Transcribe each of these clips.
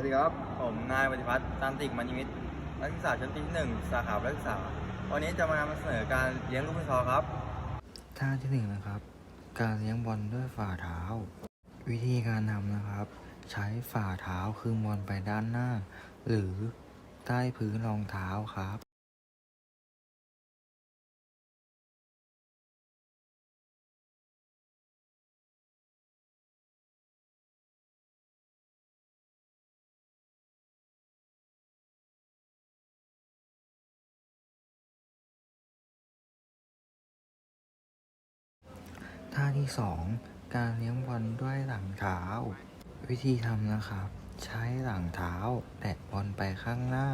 วัสดีครับ ผมนายปฏิพัฒน์ตันติกมนิมิตรนักศึกษาชั้นปีที่หนึ่งสาขานักศึกษา วันนี้จะมานำเสนอการเลี้ยงลูกฟุตซอลครับ ท่าที่หนึ่งนะครับ การเลี้ยงบอลด้วยฝ่าเท้า วิธีการทำนะครับ ใช้ฝ่าเท้าคือบอลไปด้านหน้า หรือใต้พื้นรองเท้าครับ ท่าที่สองการเลี้ยงบอลด้วยหลังเท้า วิธีทำนะครับ ใช้หลังเท้าแตะบอลไปข้างหน้า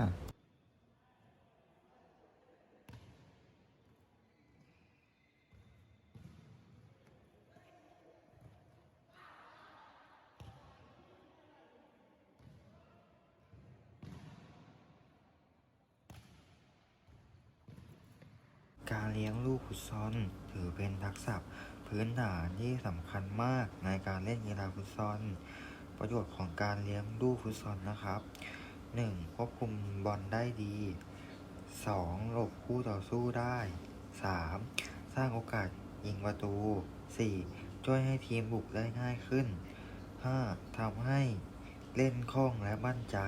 การเลี้ยงลูกฟุตซอลถือเป็นทักษะ พื้นฐานที่สำคัญมากในการเล่นกีฬาฟุตซอล ประโยชน์ของการเลี้ยงลูฟุตซอลนะครับ 1. ควบคุมบอลได้ดี 2. หลบคู่ต่อสู้ได้ 3. สร้างโอกาสยิงประตู 4. ช่วยให้ทีมบุกได้ง่ายขึ้น 5. ทำให้เล่นคล่องและมั่นใจ